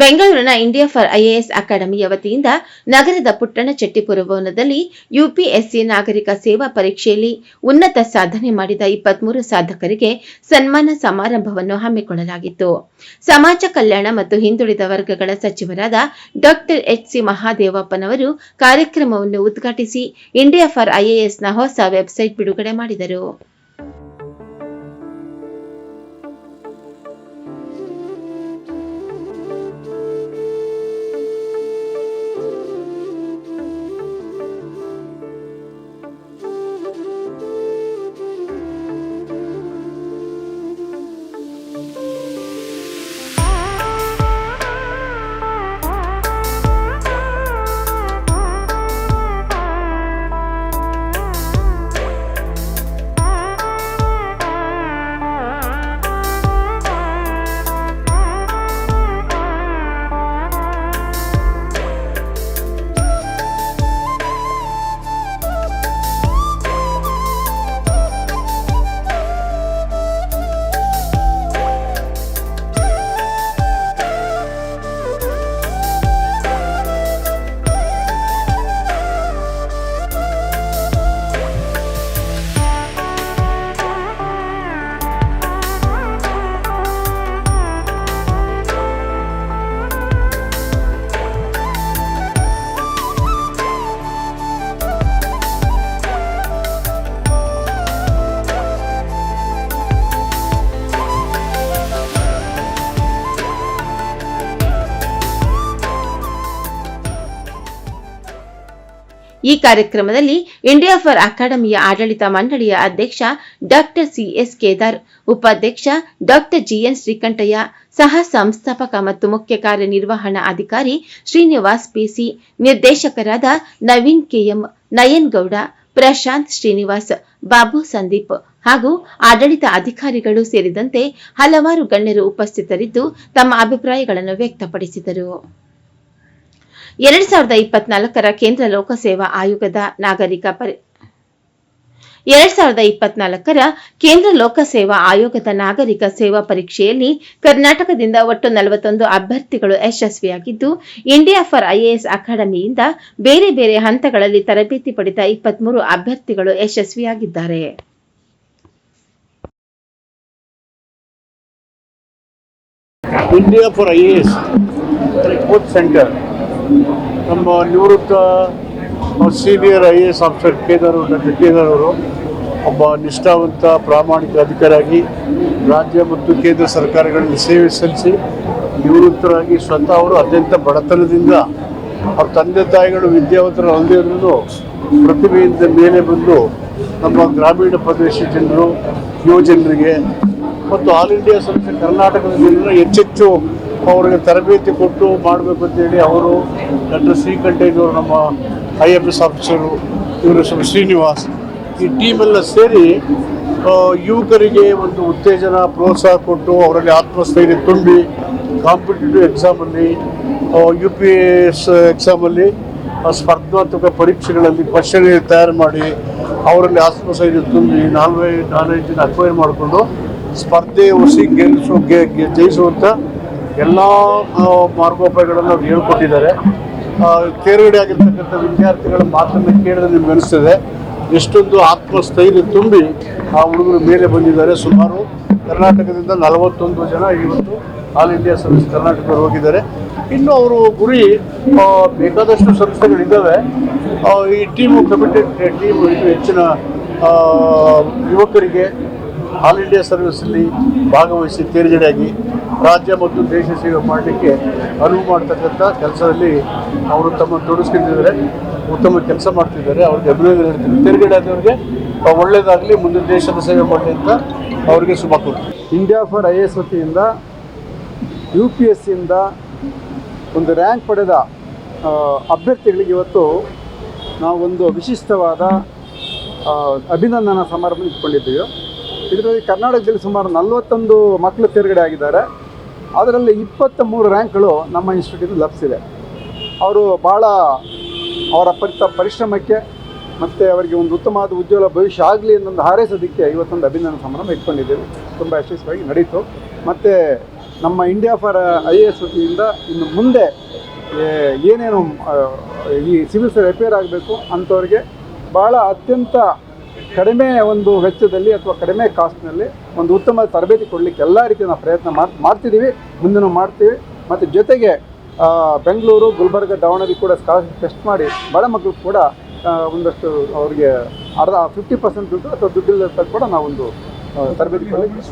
ಬೆಂಗಳೂರಿನ India for IAS ಅಕಾಡೆಮಿಯ ವತಿಯಿಂದ ನಗರದ ಪುಟ್ಟಣ ಚೆಟ್ಟಿಪುರ ಭವನದಲ್ಲಿ ಯುಪಿಎಸ್ಸಿ ನಾಗರಿಕ ಸೇವಾ ಪರೀಕ್ಷೆಯಲ್ಲಿ ಉನ್ನತ ಸಾಧನೆ ಮಾಡಿದ ಇಪ್ಪತ್ಮೂರು ಸಾಧಕರಿಗೆ ಸನ್ಮಾನ ಸಮಾರಂಭವನ್ನು ಹಮ್ಮಿಕೊಳ್ಳಲಾಗಿತ್ತು. ಸಮಾಜ ಕಲ್ಯಾಣ ಮತ್ತು ಹಿಂದುಳಿದ ವರ್ಗಗಳ ಸಚಿವರಾದ ಡಾಕ್ಟರ್ ಎಚ್ ಸಿ ಮಹಾದೇವಪ್ಪನವರು ಕಾರ್ಯಕ್ರಮವನ್ನು ಉದ್ಘಾಟಿಸಿ ಇಂಡಿಯಾ ಫಾರ್ ಐಎಎಸ್ನ ಹೊಸ ವೆಬ್ಸೈಟ್ ಬಿಡುಗಡೆ ಮಾಡಿದರು. ಈ ಕಾರ್ಯಕ್ರಮದಲ್ಲಿ ಇಂಡಿಯಾ ಫಾರ್ ಅಕಾಡೆಮಿಯ ಆಡಳಿತ ಮಂಡಳಿಯ ಅಧ್ಯಕ್ಷ ಡಾಕ್ಟರ್ ಸಿಎಸ್ ಕೇದಾರ್, ಉಪಾಧ್ಯಕ್ಷ ಡಾಕ್ಟರ್ ಜಿಎನ್ ಶ್ರೀಕಂಠಯ್ಯ, ಸಹ ಸಂಸ್ಥಾಪಕ ಮತ್ತು ಮುಖ್ಯ ಕಾರ್ಯನಿರ್ವಹಣಾ ಅಧಿಕಾರಿ ಶ್ರೀನಿವಾಸ್ ಪಿಸಿ, ನಿರ್ದೇಶಕರಾದ ನವೀನ್ ಕೆಎಂ, ನಯನ್ ಗೌಡ, ಪ್ರಶಾಂತ್ ಶ್ರೀನಿವಾಸ್, ಬಾಬು ಸಂದೀಪ್ ಹಾಗೂ ಆಡಳಿತ ಅಧಿಕಾರಿಗಳು ಸೇರಿದಂತೆ ಹಲವಾರು ಗಣ್ಯರು ಉಪಸ್ಥಿತರಿದ್ದು ತಮ್ಮ ಅಭಿಪ್ರಾಯಗಳನ್ನು ವ್ಯಕ್ತಪಡಿಸಿದರು. ಎರಡ್ ಸಾವಿರದ ಇಪ್ಪತ್ನಾಲ್ಕರ ಕೇಂದ್ರ ಲೋಕಸೇವಾ ಆಯೋಗದ ನಾಗರಿಕ ಪರಿ ಎರಡ್ ಸಾವಿರದ ಇಪ್ಪತ್ನಾಲ್ಕರ ಕೇಂದ್ರ ಲೋಕಸೇವಾ ಆಯೋಗದ ನಾಗರಿಕ ಸೇವಾ ಪರೀಕ್ಷೆಯಲ್ಲಿ ಕರ್ನಾಟಕದಿಂದ ಒಟ್ಟು ನಲವತ್ತೊಂದು ಅಭ್ಯರ್ಥಿಗಳು ಯಶಸ್ವಿಯಾಗಿದ್ದು ಇಂಡಿಯಾ ಫಾರ್ ಐಎಎಸ್ ಅಕಾಡೆಮಿಯಿಂದ ಬೇರೆ ಬೇರೆ ಹಂತಗಳಲ್ಲಿ ತರಬೇತಿ ಪಡೆದ ಇಪ್ಪತ್ಮೂರು ಅಭ್ಯರ್ಥಿಗಳು ಯಶಸ್ವಿಯಾಗಿದ್ದಾರೆ. ಇಂಡಿಯಾ ಫಾರ್ ಐಎಎಸ್ ಸೆಂಟರ್ ನಮ್ಮ ನಿವೃತ್ತ senior I A S officer Kedar Kedar ಅವರು ಒಬ್ಬ ನಿಷ್ಠಾವಂತ ಪ್ರಾಮಾಣಿಕ ಅಧಿಕಾರಿಯಾಗಿ ರಾಜ್ಯ ಮತ್ತು ಕೇಂದ್ರ ಸರ್ಕಾರಗಳಲ್ಲಿ ಸೇವೆ ಸಲ್ಲಿಸಿ ನಿವೃತ್ತರಾಗಿ ಸ್ವತಃ ಅವರು ಅತ್ಯಂತ ಬಡತನದಿಂದ ಅವ್ರ ತಂದೆ ತಾಯಿಗಳು ವಿದ್ಯಾವಂತರು ಅಲ್ಲದಿರೋದು ಪ್ರತಿಭೆಯಿಂದ ಮೇಲೆ ಬಂದು ನಮ್ಮ ಗ್ರಾಮೀಣ ಪ್ರದೇಶ ಜನರು, ಯುವ ಜನರಿಗೆ ಮತ್ತು ಆಲ್ ಇಂಡಿಯಾ ಸಂಸ್ಥೆ ಕರ್ನಾಟಕದ ಜನರು ಹೆಚ್ಚೆಚ್ಚು ಅವರಿಗೆ ತರಬೇತಿ ಕೊಟ್ಟು ಮಾಡಬೇಕು ಅಂತೇಳಿ ಅವರು ಡಾಕ್ಟರ್ ಶ್ರೀಕಂಠಯ್ಯನವರು ನಮ್ಮ ಐ ಎಫ್ ಎಸ್ ಆಫೀಸರು, ಇವರು ಶ್ರೀನಿವಾಸ್, ಈ ಟೀಮೆಲ್ಲ ಸೇರಿ ಯುವಕರಿಗೆ ಒಂದು ಉತ್ತೇಜನ, ಪ್ರೋತ್ಸಾಹ ಕೊಟ್ಟು ಅವರಲ್ಲಿ ಆತ್ಮಸ್ಥೈರ್ಯ ತುಂಬಿ ಕಾಂಪಿಟೇಟಿವ್ ಎಕ್ಸಾಮಲ್ಲಿ ಯು ಪಿ ಎಸ್ ಎಕ್ಸಾಮಲ್ಲಿ ಸ್ಪರ್ಧಾತ್ಮಕ ಪರೀಕ್ಷೆಗಳಲ್ಲಿ ಕ್ವಶನ್ ತಯಾರು ಮಾಡಿ ಅವರಲ್ಲಿ ಆತ್ಮಸ್ಥೈರ್ಯ ತುಂಬಿ ನಾಲ್ವೈ ನಾಲೆಜನ್ನ ಅಕ್ವೈರ್ ಮಾಡಿಕೊಂಡು ಸ್ಪರ್ಧೆ ಒಸಿ ಗೆಲ್ಲಿಸೋ ಜಯಿಸುವಂಥ ಎಲ್ಲ ಮಾರ್ಗೋಪಾಯಗಳನ್ನು ಅವ್ರು ಹೇಳ್ಕೊಟ್ಟಿದ್ದಾರೆ. ತೇರ್ಗಡೆ ಆಗಿರ್ತಕ್ಕಂಥ ವಿದ್ಯಾರ್ಥಿಗಳ ಮಾತನ್ನು ಕೇಳಿದ್ರೆ ನಿಮ್ಗೆ ಅನಿಸ್ತದೆ. ಎಷ್ಟೊಂದು ಆತ್ಮಸ್ಥೈರ್ಯ ತುಂಬಿ ಆ ಹುಡುಗರು ಮೇಲೆ ಬಂದಿದ್ದಾರೆ. ಸುಮಾರು ಕರ್ನಾಟಕದಿಂದ ನಲವತ್ತೊಂದು ಜನ ಇವತ್ತು ಆಲ್ ಇಂಡಿಯಾ ಸರ್ವಿಸ್ ಕರ್ನಾಟಕದವರು ಹೋಗಿದ್ದಾರೆ. ಇನ್ನು ಅವರು ಗುರಿ ಬೇಕಾದಷ್ಟು ಸಂಸ್ಥೆಗಳಿದ್ದಾವೆ. ಈ ಟೀಮು ಕಮಿಟೆಡ್ ಟೀಮು ಹೆಚ್ಚಿನ ಯುವಕರಿಗೆ ಆಲ್ ಇಂಡಿಯಾ ಸರ್ವಿಸಲ್ಲಿ ಭಾಗವಹಿಸಿ ತೇರ್ಜಡೆಯಾಗಿ ರಾಜ್ಯ ಮತ್ತು ದೇಶ ಸೇವೆ ಮಾಡಲಿಕ್ಕೆ ಅನುವು ಮಾಡ್ತಕ್ಕಂಥ ಕೆಲಸದಲ್ಲಿ ಅವರು ತಮ್ಮ ತೊಡಗಿಸ್ಕೊಂಡಿದ್ದಾರೆ. ಉತ್ತಮ ಕೆಲಸ ಮಾಡ್ತಿದ್ದಾರೆ. ಅವ್ರಿಗೆ ಅಭಿನಂದನೆ ಹೇಳ್ತೀನಿ. ತೇರ್ಗಡೆ ಆದವ್ರಿಗೆ ಒಳ್ಳೆಯದಾಗಲಿ ಮುಂದೆ ದೇಶದ ಸೇವೆ ಮಾಡಲಿ ಅಂತ ಅವರಿಗೆ ಶುಭ ಕೊಡ್ತೀನಿ ಇಂಡಿಯಾ ಫಾರ್ ಐ ಎಸ್ ವತಿಯಿಂದ ಯು ಪಿ ಎಸ್ ಸಿಯಿಂದ ಒಂದು ರ್ಯಾಂಕ್ ಪಡೆದ ಅಭ್ಯರ್ಥಿಗಳಿಗೆ ಇವತ್ತು ನಾವು ಒಂದು ವಿಶಿಷ್ಟವಾದ ಅಭಿನಂದನಾ ಸಮಾರಂಭ ಇಟ್ಕೊಂಡಿದ್ದೀವಿ. ಇದರಲ್ಲಿ ಕರ್ನಾಟಕದಲ್ಲಿ ಸುಮಾರು ನಲವತ್ತೊಂದು ಮಕ್ಕಳು ತೇರ್ಗಡೆ ಆಗಿದ್ದಾರೆ. ಅದರಲ್ಲಿ ಇಪ್ಪತ್ತ ಮೂರು ರ್ಯಾಂಕ್ಗಳು ನಮ್ಮ ಇನ್ಸ್ಟಿಟ್ಯೂಟ್ ಲಭಿಸಿದೆ. ಅವರು ಭಾಳ ಅವರ ಪರಿತ, ಪರಿಶ್ರಮಕ್ಕೆ ಮತ್ತು ಅವರಿಗೆ ಒಂದು ಉತ್ತಮವಾದ ಉಜ್ವಲ ಭವಿಷ್ಯ ಆಗಲಿ ಅನ್ನೊಂದು ಹಾರೈಸೋದಕ್ಕೆ ಇವತ್ತೊಂದು ಅಭಿನಂದನ ಸಮಾರಂಭ ಇಟ್ಕೊಂಡಿದ್ದೇವೆ. ತುಂಬ ಯಶಸ್ವಿಯಾಗಿ ನಡೀತು. ಮತ್ತು ನಮ್ಮ India for I A S ವತಿಯಿಂದ ಇನ್ನು ಮುಂದೆ ಏನೇನು ಈ ಸಿವಿಲ್ ರಿಪೇರ್ ಆಗಬೇಕು ಅಂಥವ್ರಿಗೆ ಭಾಳ ಅತ್ಯಂತ ಕಡಿಮೆ ಒಂದು ವೆಚ್ಚದಲ್ಲಿ ಅಥವಾ ಕಡಿಮೆ ಕಾಸ್ಟ್ನಲ್ಲಿ ಒಂದು ಉತ್ತಮ ತರಬೇತಿ ಕೊಡಲಿಕ್ಕೆ ಎಲ್ಲ ರೀತಿಯ ನಾವು ಪ್ರಯತ್ನ ಮಾಡ್, ಮಾಡ್ತಿದ್ದೀವಿ ಮುಂದಿನ ಮಾಡ್ತೀವಿ. ಮತ್ತು ಜೊತೆಗೆ ಬೆಂಗಳೂರು, ಗುಲ್ಬರ್ಗ, ದಾವಣಗೆರೆ ಕೂಡ ಸ್ಕಾಲರ್ಶಿಪ್ ಟೆಸ್ಟ್ ಮಾಡಿ ಬಡ ಮಕ್ಕಳು ಕೂಡ ಒಂದಷ್ಟು ಅವರಿಗೆ ಅರ್ಧ ಫಿಫ್ಟಿ ಪರ್ಸೆಂಟ್ ದುಡ್ಡು ಅಥವಾ ದುಡ್ಡಿಲ್ಲದ ಕೂಡ ನಾವೊಂದು ತರಬೇತಿ ಕೊಡಲಿಕ್ಕೆ